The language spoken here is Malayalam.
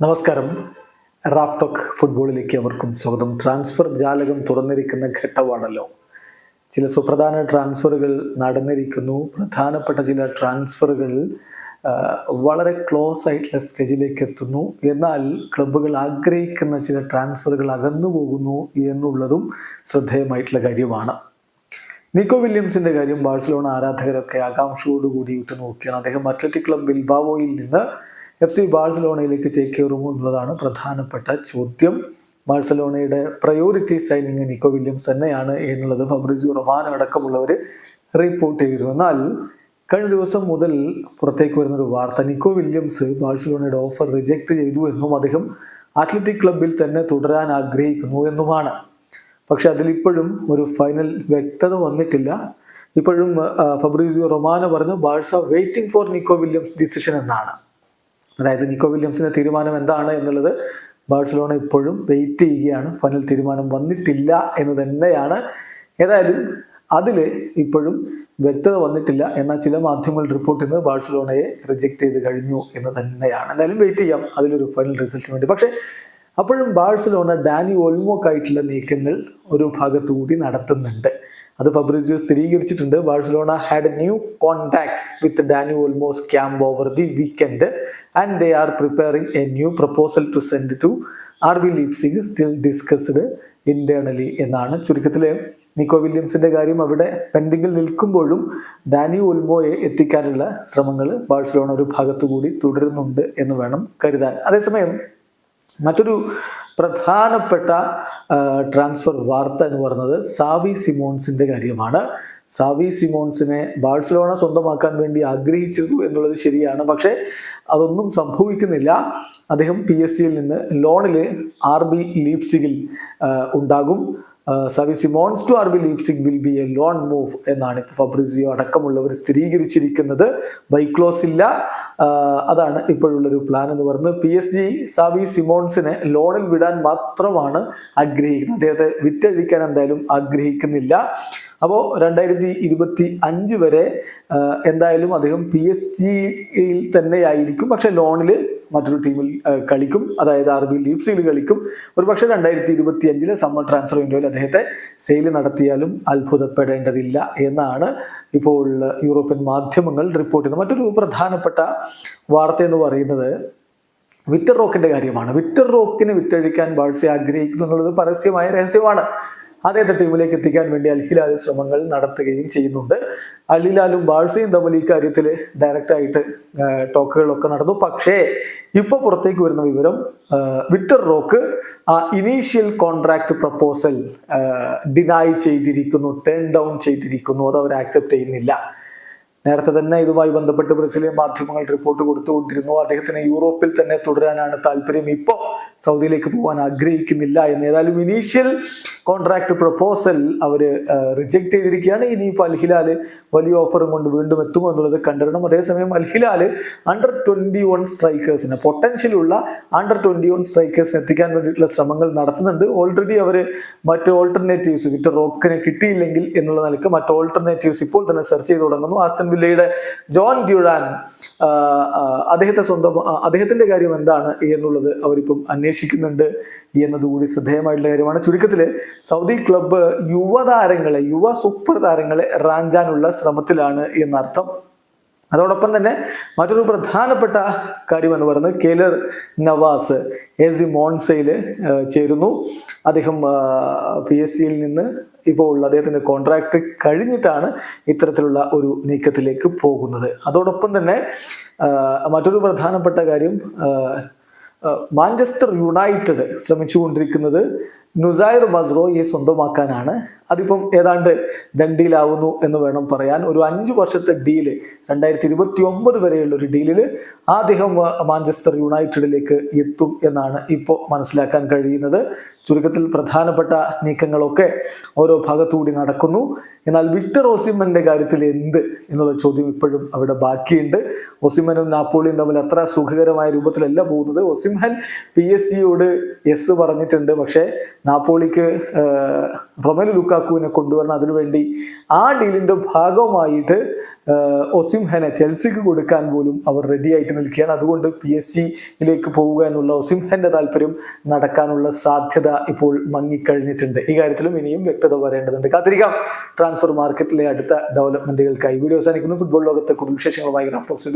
നമസ്കാരം. റാഫ് ടോക്ക് ഫുട്ബോളിലേക്ക് അവർക്കും സ്വാഗതം. ട്രാൻസ്ഫർ ജാലകം തുറന്നിരിക്കുന്ന ഘട്ടമാണല്ലോ. ചില സുപ്രധാന ട്രാൻസ്ഫറുകൾ നടന്നിരിക്കുന്നു. പ്രധാനപ്പെട്ട ചില ട്രാൻസ്ഫറുകൾ വളരെ ക്ലോസ് ആയിട്ടുള്ള സ്റ്റേജിലേക്ക് എത്തുന്നു. എന്നാൽ ക്ലബ്ബുകൾ ആഗ്രഹിക്കുന്ന ചില ട്രാൻസ്ഫറുകൾ അകന്നു പോകുന്നു എന്നുള്ളതും ശ്രദ്ധേയമായിട്ടുള്ള കാര്യമാണ്. നിക്കോ വില്യംസിന്റെ കാര്യം ബാഴ്സലോണ ആരാധകരൊക്കെ ആകാംക്ഷയോടുകൂടി ഉറ്റുനോക്കിയാണ്. അദ്ദേഹം അത്ലറ്റിക് ക്ലബ് ബിൽബാവോയിൽ നിന്ന് എഫ് സി ബാഴ്സലോണയിലേക്ക് ചേക്കേറുമോ എന്നുള്ളതാണ് പ്രധാനപ്പെട്ട ചോദ്യം. ബാഴ്സലോണയുടെ പ്രയോറിറ്റി സൈനിങ് നിക്കോ വില്യംസ് തന്നെയാണ് എന്നുള്ളത് ഫബ്രിസിയോ റൊമാനോ അടക്കമുള്ളവർ റിപ്പോർട്ട് ചെയ്തിരുന്നു. എന്നാൽ കഴിഞ്ഞ ദിവസം മുതൽ പുറത്തേക്ക് വരുന്ന ഒരു വാർത്ത നിക്കോ വില്യംസ് ബാഴ്സലോണയുടെ ഓഫർ റിജക്ട് ചെയ്തു എന്നും അദ്ദേഹം അത്ലറ്റിക് ക്ലബിൽ തന്നെ തുടരാൻ ആഗ്രഹിക്കുന്നു എന്നുമാണ്. പക്ഷെ അതിലിപ്പോഴും ഒരു ഫൈനൽ വ്യക്തത വന്നിട്ടില്ല. ഇപ്പോഴും ഫബ്രീസിയോ റൊമാനോ പറഞ്ഞു Barca waiting for Nico Williams decision എന്നാണ്. അതായത് നിക്കോ വില്യംസിന്റെ തീരുമാനം എന്താണ് എന്നുള്ളത് ബാഴ്സലോണ ഇപ്പോഴും വെയിറ്റ് ചെയ്യുകയാണ്. ഫൈനൽ തീരുമാനം വന്നിട്ടില്ല എന്ന് തന്നെയാണ്. ഏതായാലും അതിൽ ഇപ്പോഴും വ്യക്തത വന്നിട്ടില്ല. എന്നാൽ ചില മാധ്യമങ്ങൾ റിപ്പോർട്ട് ചെയ്യുന്നത് ബാഴ്സലോണയെ റിജക്റ്റ് ചെയ്ത് കഴിഞ്ഞു എന്ന് തന്നെയാണ്. എന്തായാലും വെയിറ്റ് ചെയ്യാം. അതിലൊരു ഫൈനൽ റിസൾട്ടിന് വേണ്ടി. പക്ഷേ അപ്പോഴും ബാഴ്സലോണ ഡാനി ഒൽമോക്കായിട്ടുള്ള നീക്കങ്ങൾ ഒരു ഭാഗത്തുകൂടി നടത്തുന്നുണ്ട്. അത് ഫബ്രിസിയോ സ്ഥിരീകരിച്ചിട്ടുണ്ട്. Barcelona had new contacts with Dani Olmo's camp over the weekend and they are preparing a new proposal to send to R B Leipzig still discussed internally എന്നാണ് ചുരുക്കത്തിൽ നിക്കോ വില്യംസിന്റെ കാര്യം അവിടെ പെൻഡിങ്ങിൽ നിൽക്കുമ്പോഴും ഡാനി ഒൽമോയെ എത്തിക്കാനുള്ള ശ്രമങ്ങൾ ബാഴ്സലോണ ഒരു ഭാഗത്തുകൂടി തുടരുന്നുണ്ട് എന്ന് വേണം കരുതാൻ. അതേസമയം മറ്റൊരു പ്രധാനപ്പെട്ട ട്രാൻസ്ഫർ വാർത്ത എന്ന് പറയുന്നത് സാവി സിമോൺസിന്റെ കാര്യമാണ്. സാവി സിമോൺസിനെ ബാഴ്സലോണ സ്വന്തമാക്കാൻ വേണ്ടി ആഗ്രഹിച്ചിരുന്നു എന്നുള്ളത് ശരിയാണ്. പക്ഷേ അതൊന്നും സംഭവിക്കുന്നില്ല. അദ്ദേഹം പി എസ് സിയിൽ നിന്ന് ലോണിൽ ആർ ബി ലീപ്സിഗിൽ ഉണ്ടാകും. Xavi Simons to R B Leipzig will be a loan move എന്നാണ് ഇപ്പോൾ ഫബ്രിസിയോ അടക്കമുള്ളവർ സ്ഥിരീകരിച്ചിരിക്കുന്നത്. ബൈക്ലോസ് ഇല്ല. അതാണ് ഇപ്പോഴുള്ളൊരു പ്ലാൻ എന്ന് പറയുന്നത്. പി എസ് ജി സാവി സിമോൺസിനെ ലോണിൽ വിടാൻ മാത്രമാണ് ആഗ്രഹിക്കുന്നത്. അദ്ദേഹത്തെ വിറ്റഴിക്കാൻ എന്തായാലും ആഗ്രഹിക്കുന്നില്ല. അപ്പോൾ രണ്ടായിരത്തി ഇരുപത്തി അഞ്ച് വരെ എന്തായാലും അദ്ദേഹം പി എസ് ജിയിൽ തന്നെയായിരിക്കും. പക്ഷെ ലോണിൽ മറ്റൊരു ടീമിൽ കളിക്കും. അതായത് ആർ ബി ലീപ്സിൽ കളിക്കും. ഒരുപക്ഷെ രണ്ടായിരത്തി ഇരുപത്തി അഞ്ചിലെ സമ്മർ ട്രാൻസ്ഫർ വിൻഡോയിൽ അദ്ദേഹത്തെ സെയിൽ നടത്തിയാലും അത്ഭുതപ്പെടേണ്ടതില്ല എന്നാണ് ഇപ്പോൾ യൂറോപ്യൻ മാധ്യമങ്ങൾ റിപ്പോർട്ട് ചെയ്യുന്നത്. മറ്റൊരു പ്രധാനപ്പെട്ട വാർത്ത എന്ന് പറയുന്നത് വിറ്റർ റോക്കിന്റെ കാര്യമാണ്. വിറ്റർ റോക്കിന് വിറ്റഴിക്കാൻ ബാഴ്സ ആഗ്രഹിക്കുന്നു എന്നുള്ളത് പരസ്യമായ രഹസ്യമാണ്. അദ്ദേഹത്തെ ടീമിലേക്ക് എത്തിക്കാൻ വേണ്ടി അൽഹിലാൽ ശ്രമങ്ങൾ നടത്തുകയും ചെയ്യുന്നുണ്ട്. അൽഹിലാലും ബാഴ്സയും തമ്മിൽ ഈ കാര്യത്തിൽ ഡയറക്റ്റായിട്ട് ടോക്കുകളൊക്കെ നടന്നു. പക്ഷേ ഇപ്പോൾ പുറത്തേക്ക് വരുന്ന വിവരം വിക്ടർ റോക്ക് ആ ഇനീഷ്യൽ കോൺട്രാക്ട് പ്രപ്പോസൽ ഡിനൈ ചെയ്തിരിക്കുന്നു ടേൺ ഡൗൺ ചെയ്തിരിക്കുന്നു. അത് അവർ ആക്സെപ്റ്റ് ചെയ്യുന്നില്ല. നേരത്തെ തന്നെ ഇതുമായി ബന്ധപ്പെട്ട് ബ്രസീലിയൻ മാധ്യമങ്ങൾ റിപ്പോർട്ട് കൊടുത്തുകൊണ്ടിരുന്നു. അദ്ദേഹത്തിന് യൂറോപ്പിൽ തന്നെ തുടരാനാണ് താല്പര്യം. ഇപ്പോൾ സൗദിയിലേക്ക് പോകാൻ ആഗ്രഹിക്കുന്നില്ല എന്ന്. ഏതായാലും ഇനീഷ്യൽ കോൺട്രാക്ട് പ്രപ്പോസൽ അവർ റിജക്റ്റ് ചെയ്തിരിക്കുകയാണ്. ഇനിയിപ്പോൾ അൽഹിലാൽ വലിയ ഓഫറും കൊണ്ട് വീണ്ടും എത്തുമോ എന്നുള്ളത് കണ്ടിരണം അതേസമയം Al Hilal under twenty one സ്ട്രൈക്കേഴ്സിന് potential ഉള്ള അണ്ടർ ട്വന്റി വൺ സ്ട്രൈക്കേഴ്സിന് എത്തിക്കാൻ വേണ്ടിയിട്ടുള്ള ശ്രമങ്ങൾ നടത്തുന്നുണ്ട്. ഓൾറെഡി അവർ മറ്റ് ഓൾട്ടർനേറ്റീവ്സ് വിക്ടർ റോക്കിനെ കിട്ടിയില്ലെങ്കിൽ എന്നുള്ള നിലയ്ക്ക് മറ്റ് ഓൾട്ടർനേറ്റീവ്സ് ഇപ്പോൾ തന്നെ സെർച്ച് ചെയ്ത് തുടങ്ങുന്നു. ആസ്റ്റൻ വില്ലയുടെ ജോൺ ആ, അദ്ദേഹത്തെ സ്വന്തം അദ്ദേഹത്തിന്റെ കാര്യം എന്താണ് എന്നുള്ളത് അവരിപ്പം അന്വേഷിക്കുന്നുണ്ട് എന്നതുകൂടി ശ്രദ്ധേയമായിട്ടുള്ള കാര്യമാണ്. ചുരുക്കത്തിൽ സൗദി ക്ലബ്ബ് യുവതാരങ്ങളെ യുവ സൂപ്പർ താരങ്ങളെ റാഞ്ചാനുള്ള ശ്രമത്തിലാണ് എന്നർത്ഥം. അതോടൊപ്പം തന്നെ മറ്റൊരു പ്രധാനപ്പെട്ട കാര്യം എന്ന് പറയുന്നത് കേലർ നവാസ് എ സി മോൺസയിൽ ചേരുന്നു. അദ്ദേഹം പി എസ് സിയിൽ നിന്ന് ഇപ്പോൾ ഉള്ള അദ്ദേഹത്തിന്റെ കോൺട്രാക്ട് കഴിഞ്ഞിട്ടാണ് ഇത്തരത്തിലുള്ള ഒരു നീക്കത്തിലേക്ക് പോകുന്നത്. അതോടൊപ്പം തന്നെ മറ്റൊരു പ്രധാനപ്പെട്ട കാര്യം മാഞ്ചസ്റ്റർ യുണൈറ്റഡ് ശ്രമിച്ചുകൊണ്ടിരിക്കുന്നത് നുസൈർ മസ്റോയെ സ്വന്തമാക്കാനാണ്. അതിപ്പം ഏതാണ്ട് ഡണ്ടിയിലാവുന്നു എന്ന് വേണം പറയാൻ. ഒരു അഞ്ച് വർഷത്തെ ഡീൽ രണ്ടായിരത്തി ഇരുപത്തി ഒമ്പത് വരെയുള്ള ഒരു ഡീലിൽ അദ്ദേഹം മാഞ്ചസ്റ്റർ യുണൈറ്റഡിലേക്ക് എത്തും എന്നാണ് ഇപ്പോൾ മനസ്സിലാക്കാൻ കഴിയുന്നത്. ചുരുക്കത്തിൽ പ്രധാനപ്പെട്ട നീക്കങ്ങളൊക്കെ ഓരോ ഭാഗത്തുകൂടി നടക്കുന്നു. എന്നാൽ വിക്ടർ ഓസിമന്റെ കാര്യത്തിൽ എന്ത് എന്നുള്ള ചോദ്യം ഇപ്പോഴും അവിടെ ബാക്കിയുണ്ട്. ഒസിമനും നാപ്പോളിയും തമ്മിൽ അത്ര സുഖകരമായ രൂപത്തിലല്ല പോകുന്നത്. ഒസിംഹൻ പി എസ് ജിയോട് എസ് പറഞ്ഞിട്ടുണ്ട്. പക്ഷേ നാപ്പോളിക്ക് റൊമലു ലുക്കാക്കുവിനെ കൊണ്ടുവരണം. അതിനുവേണ്ടി ആ ഡീലിന്റെ ഭാഗമായിട്ട് ഒസിംഹനെ ചെൽസിക്ക് കൊടുക്കാൻ പോലും അവർ റെഡി ആയിട്ട് നിൽക്കുകയാണ്. അതുകൊണ്ട് പി എസ് ജിയിലേക്ക് പോവുക എന്നുള്ള ഒസിംഹന്റെ താല്പര്യം നടക്കാനുള്ള സാധ്യത ഇപ്പോൾ മങ്ങിക്കഴിഞ്ഞിട്ടുണ്ട്. ഈ കാര്യത്തിലും ഇനിയും വ്യക്തത വരേണ്ടതുണ്ട്. കാത്തിരിക്കാം. ട്രാൻസ്ഫർ മാർക്കറ്റിലെ അടുത്ത ഡെവലപ്മെന്റുകൾക്കായി വീഡിയോ അവസാനിക്കുന്നു. ഫുട്ബോൾ ലോകത്തെ കൂടുതൽ വിശേഷങ്ങളുമായി ഗ്രാഫ് ടോക്സ്